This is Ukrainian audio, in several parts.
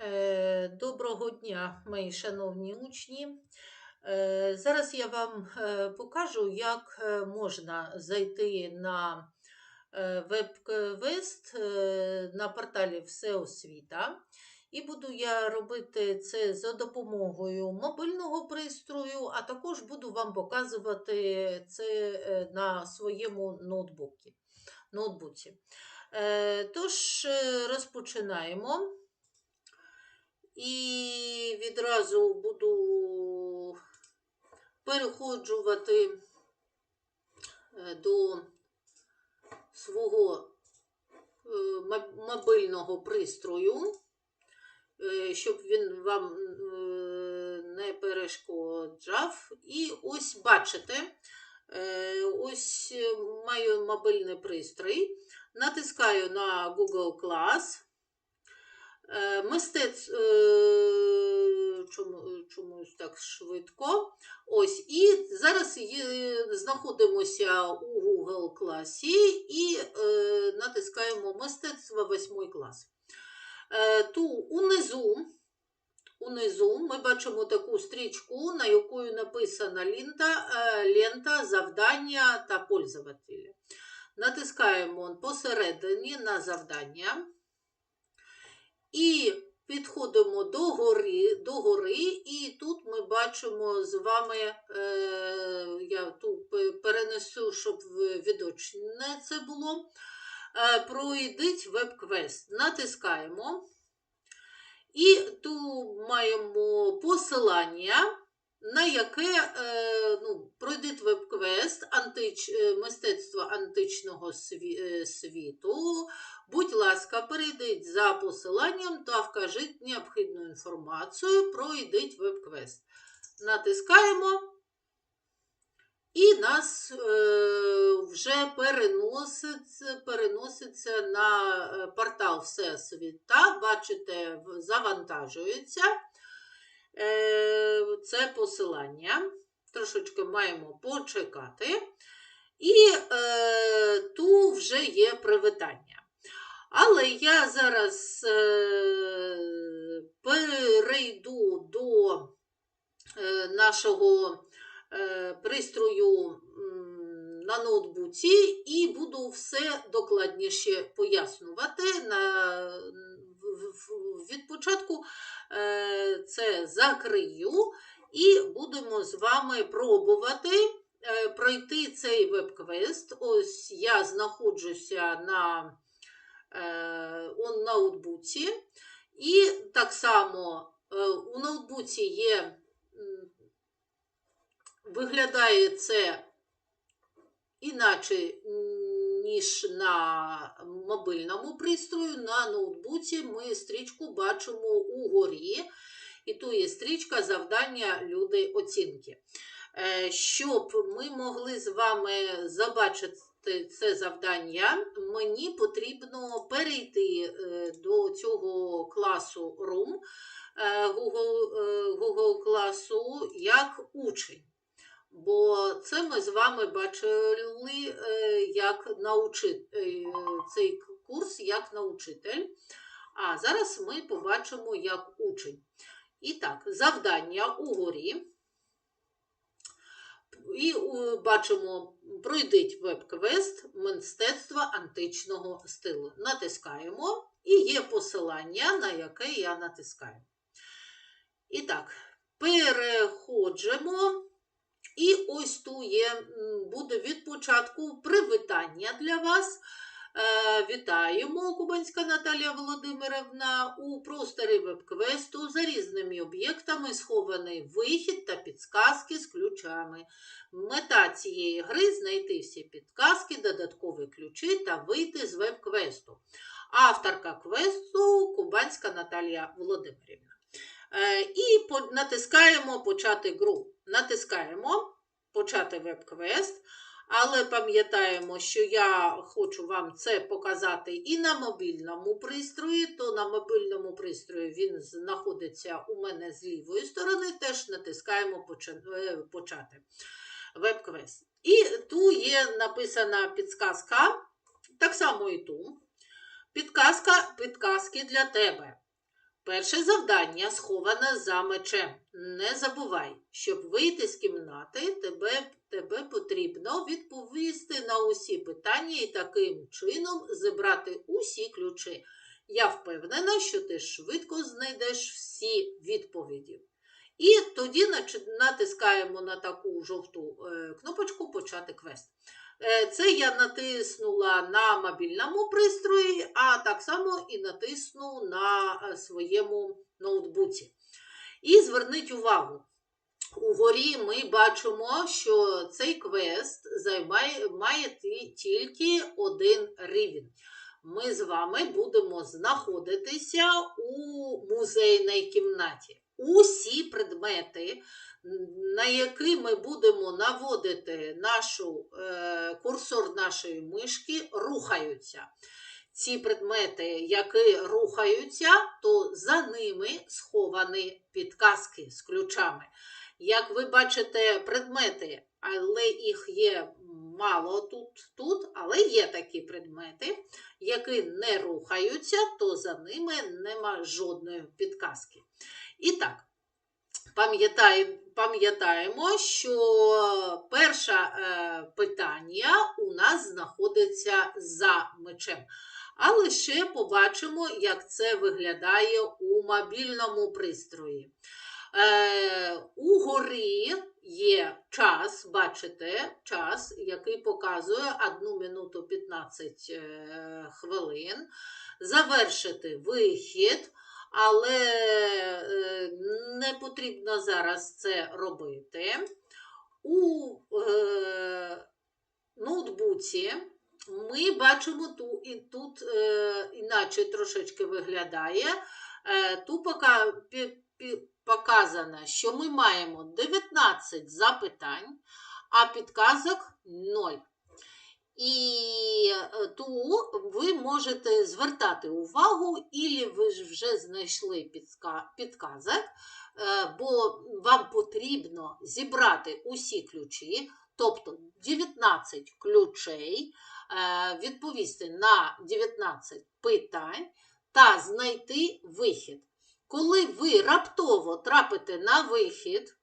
Е, Доброго дня, мої шановні учні. Е, Зараз я вам е, покажу, як можна зайти на веб-квест на порталі Всеосвіта. І буду я робити це за допомогою мобільного пристрою, а також буду вам показувати це на своєму ноутбуці. Тож, розпочинаємо. І відразу буду переходжувати е, до свого е, мобильного пристрою, е, щоб він вам не перешкоджав. І ось бачите, ось маю мобильний пристрій, натискаю на Google Class. Е, Мистець е, чому, чомусь так швидко. Ось, і зараз знаходимося у Google класі і е, натискаємо мистецтво 8 клас. Е, ту унизу, унизу ми бачимо таку стрічку, на якою написана лента, е, лента завдання та пользователі. Натискаємо посередині на завдання. І підходимо до гори, до гори, і тут ми бачимо з вами, е, я тут перенесу, щоб відочне це було. Е, пройдіть веб-квест. Натискаємо. І тут маємо посилання, на яке е, ну, пройдіть веб-квест антич, е, мистецтва античного е, світу. Будь ласка, перейдіть за посиланням та вкажіть необхідну інформацію, пройдіть веб-квест. Натискаємо, і нас е, вже переноситься, переноситься на е, портал Всесвіта. Бачите, завантажується е, це посилання. Трошечки маємо почекати. І е, тут вже є привітання. Але я зараз е, перейду до е, нашого е, пристрою на ноутбуці і буду все докладніше пояснювати. На, від початку е, це закрию і будемо з вами пробувати е, пройти цей веб-квест. Ось я знаходжуся на у ноутбуці. І так само е, у ноутбуці є, виглядає це іначе, ніж на мобильному пристрою. На ноутбуці ми стрічку бачимо угорі. І тут є стрічка завдання люди оцінки. Е, Щоб ми могли з вами забачити це завдання, мені потрібно перейти е, до цього класу Room Google, Google класу як учень. Бо це ми з вами бачили е, як научи- е, цей курс як научитель. А зараз ми побачимо як учень. І так, завдання угорі. І е, бачимо, пройдіть веб-квест мистецтва античного стилу. Натискаємо, і є посилання, на яке я натискаю. І так, переходжимо. І ось тут є, буде від початку привітання для вас. Е, Вітаємо, Кубанська Наталія Володимирівна. У просторі веб-квесту за різними об'єктами схований вихід та підсказки з ключами. Мета цієї гри знайти всі підказки, додаткові ключі та вийти з веб-квесту. Авторка квесту Кубанська Наталія Володимирівна. Е, І натискаємо почати гру. Натискаємо почати веб-квест. Але пам'ятаємо, що я хочу вам це показати і на мобільному пристрої, то на мобільному пристрої він знаходиться у мене з лівої сторони, теж натискаємо е, почати веб-квест. І тут є написана підсказка, так само і тут. Підказка, підказки для тебе. Перше завдання сховане за мечем. Не забувай, щоб вийти з кімнати, тебе, тебе потрібно відповісти на усі питання і таким чином зібрати усі ключі. Я впевнена, що ти швидко знайдеш всі відповіді. І тоді натискаємо на таку жовту е, кнопочку Почати квест. Е, Це я натиснула на мобільному пристрої, а так само і натисну на е, своєму ноутбуці. І зверніть увагу. Угорі ми бачимо, що цей квест займає, має тільки один рівень. Ми з вами будемо знаходитися у музейній кімнаті. Усі предмети, на які ми будемо наводити нашу, е, курсор нашої мишки, рухаються. Ці предмети, які рухаються, то за ними сховані підказки з ключами. Як ви бачите, предмети, але їх є мало тут, тут, але є такі предмети, які не рухаються, то за ними нема жодної підказки. І так, пам'ятаємо, що перше е, питання у нас знаходиться за мечем. А лише побачимо, як це виглядає у мобільному пристрої. Е, угорі є час, бачите, час, який показує 1 минуту 15 е, хвилин. Завершити вихід, але е, не потрібно зараз це робити. У е, ноутбуці ми бачимо ту, і тут е, іначе трошечки виглядає. Тут пока, показано, що ми маємо 19 запитань, а підказок 0. І е, ту ви можете звертати увагу, і ви ж вже знайшли підказок, е, бо вам потрібно зібрати усі ключі, тобто 19 ключей, е, відповісти на 19 питань та знайти вихід. Коли ви раптово трапите на вихід,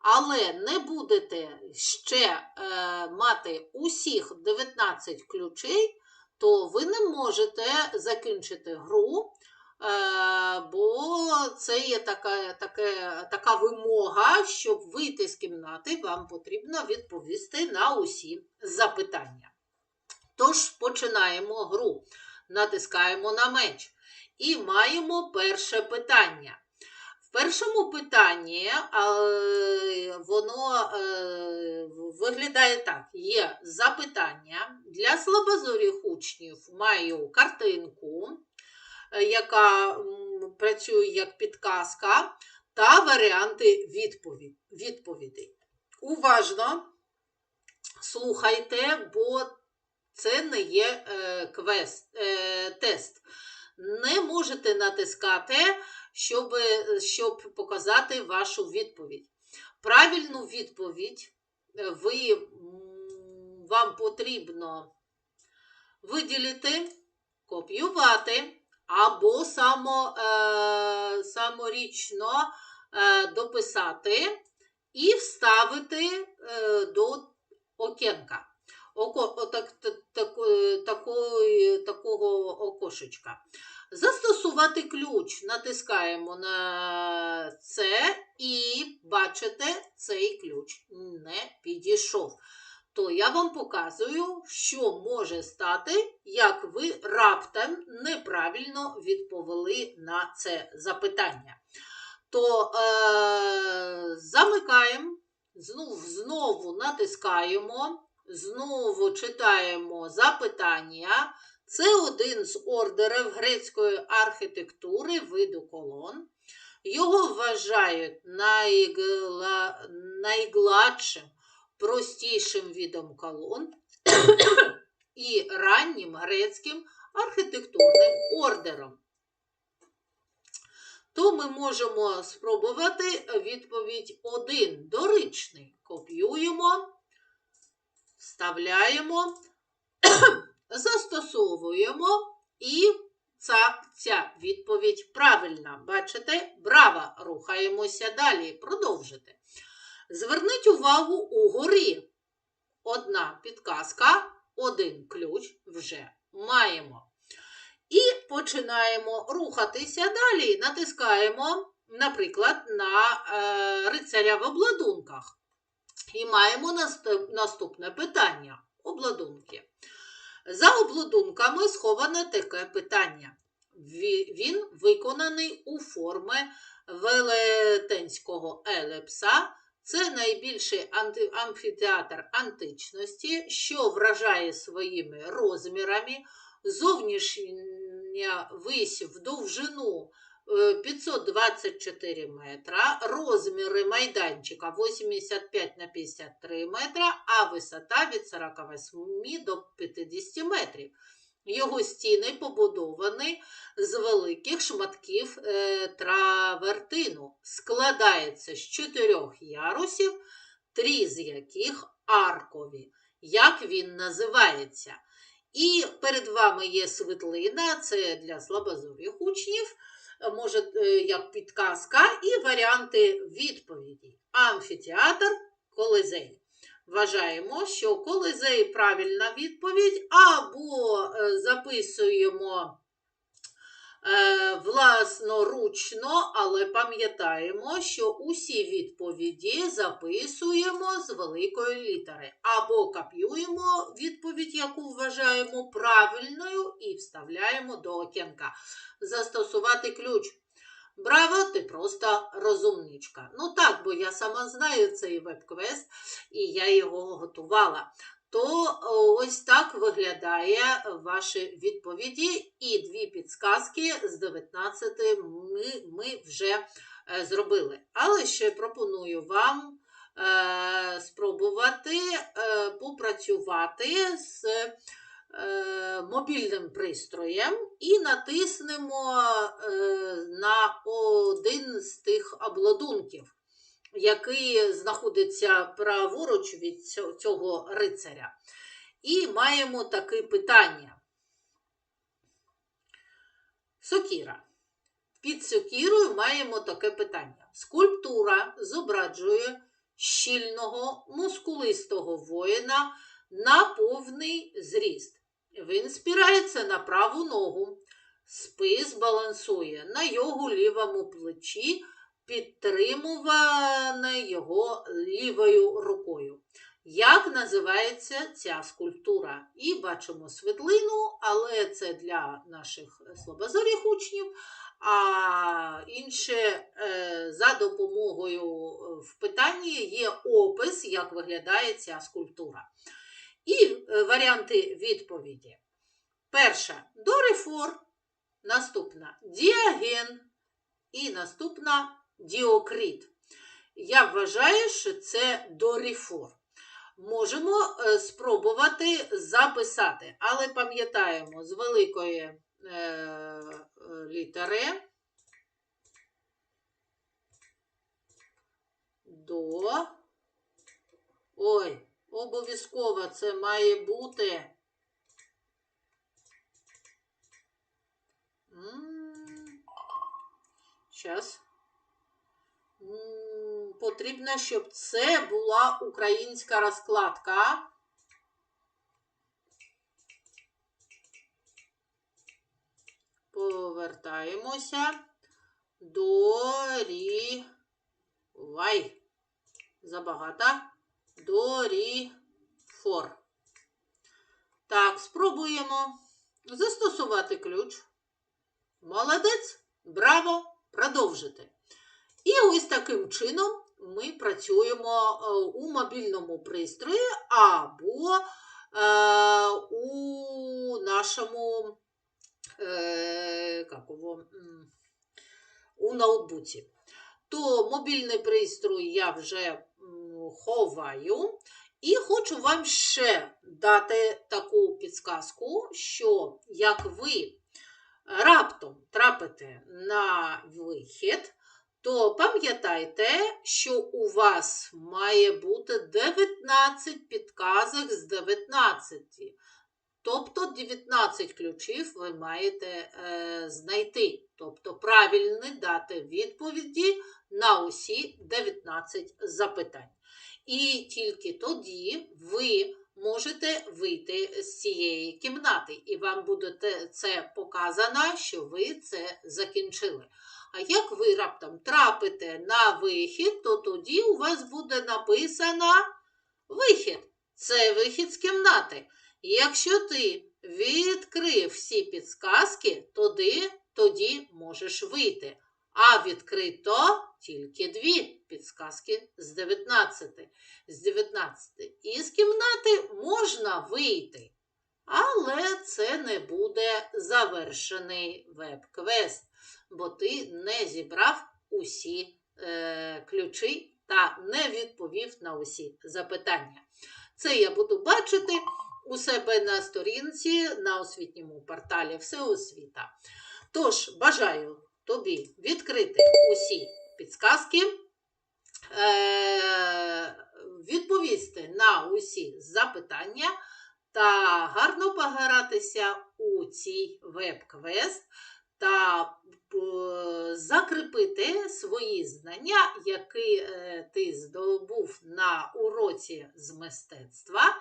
але не будете ще е, мати усіх 19 ключей, то ви не можете закінчити гру, е, бо це є така, таке, така вимога, щоб вийти з кімнати, вам потрібно відповісти на усі запитання. Тож починаємо гру. Натискаємо на меч. І маємо перше питання. В першому питанні е, воно е, виглядає так: є запитання для слабозорих учнів. Маю картинку, е, яка працює як підказка, та варіанти відповідей. Уважно слухайте, бо це не є квест, тест. Не можете натискати, щоб, щоб показати вашу відповідь. Правильну відповідь е, ви, вам потрібно виділити, копіювати або само, е, саморічно е, дописати і вставити е, до окенка. Око, отак, та- тако- такої- такого окошечка. Застосувати ключ. Натискаємо на це і бачите, цей ключ не підійшов. То я вам показую, що може стати, як ви раптом неправильно відповіли на це запитання. То е, замикаємо, знов, знову натискаємо. Знову читаємо запитання. Це один з ордерів грецької архітектури виду колон. Його вважають найгла... найгладшим, простішим видом колон і раннім грецьким архітектурним ордером. То ми можемо спробувати відповідь 1. Доричний. Копіюємо вставляємо, застосовуємо і ця, ця відповідь правильна. Бачите? Браво! Рухаємося далі. Продовжити. Зверніть увагу угорі. Одна підказка, один ключ вже маємо. І починаємо рухатися далі. Натискаємо, наприклад, на е, рицаря в обладунках. І маємо наступне питання. Обладунки. За обладунками сховане таке питання. Він виконаний у форми велетенського елепса. Це найбільший амфітеатр античності, що вражає своїми розмірами, зовнішня вись в довжину 524 метра, розміри майданчика 85 на 53 метра, а висота від 48 до 50 метрів. Його стіни побудовані з великих шматків е, травертину. Складається з чотирьох ярусів, три з яких аркові. Як він називається? І перед вами є світлина, це для слабозорих учнів, е, може, е, як підказка, і варіанти відповіді. Амфітеатр, колизей. Вважаємо, що колизей правильна відповідь, або е, записуємо власноручно, але пам'ятаємо, що усі відповіді записуємо з великої літери, або копіюємо відповідь, яку вважаємо правильною, і вставляємо до окенка. Застосувати ключ. Браво, ти просто розумничка. Ну так, бо я сама знаю цей веб-квест, і я його готувала. То ось так виглядає ваші відповіді, і дві підсказки з 19 ми, ми вже е, зробили. Але ще пропоную вам е, спробувати е, попрацювати з е, мобільним пристроєм і натиснемо е, на один з тих обладунків, який знаходиться праворуч від цього- рицаря. І маємо таке питання. Сокіра. Під сокірою маємо таке питання. Скульптура зображує щільного, мускулистого воїна на повний зріст. Він спирається на праву ногу. Спис балансує на його лівому плечі, підтримуване його лівою рукою. Як називається ця скульптура? І бачимо світлину, але це для наших слабозоріх учнів. А інше е, за допомогою е, в питанні є опис, як виглядає ця скульптура. І е, варіанти відповіді. Перша дорефор, наступна діаген і наступна діокрит. Я вважаю, що це дорефор. Можемо е, спробувати записати, але пам'ятаємо з великої е, літери до. Ой, обов'язково це має бути. Зараз. Потрібно, щоб це була українська розкладка. Повертаємося до рі. Вай. Забагато. До рі. Так, спробуємо застосувати ключ. Молодець. Браво! Продовжити. І ось таким чином ми працюємо е, у мобільному пристрої або е, у нашому е, як у ноутбуці. То мобільний пристрій я вже ховаю. І хочу вам ще дати таку підсказку, що як ви раптом трапите на вихід, то пам'ятайте, що у вас має бути 19 підказок з 19. Тобто 19 ключів ви маєте е, знайти, тобто правильно дати відповіді на усі 19 запитань. І тільки тоді ви можете вийти з цієї кімнати, і вам буде це показано, що ви це закінчили. А як ви раптом трапите на вихід, то тоді у вас буде написано вихід. Це вихід з кімнати. Якщо ти відкрив всі підсказки, тоді, тоді можеш вийти. А відкрито тільки дві підсказки з 19. З 19. І з кімнати можна вийти. Але це не буде завершений веб-квест, бо ти не зібрав усі е, ключі та не відповів на усі запитання. Це я буду бачити у себе на сторінці на освітньому порталі Всеосвіта. Тож, бажаю тобі відкрити усі підсказки, е- відповісти на усі запитання та гарно погратися у цій веб-квест та е, закріпити свої знання, які е, ти здобув на уроці з мистецтва.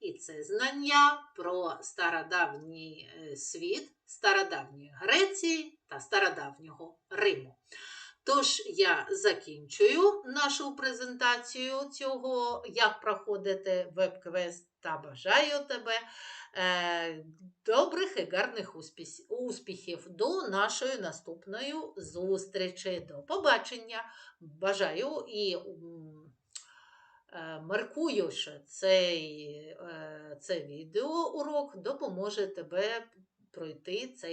І це знання про стародавній е, світ, стародавньої Греції та стародавнього Риму. Тож я закінчую нашу презентацію цього, як проходити веб-квест, та бажаю тебе е, добрих і гарних успіхів до нашої наступної зустрічі. До побачення. Бажаю і е, маркую, що цей, е, це відеоурок допоможе тебе пройти цей.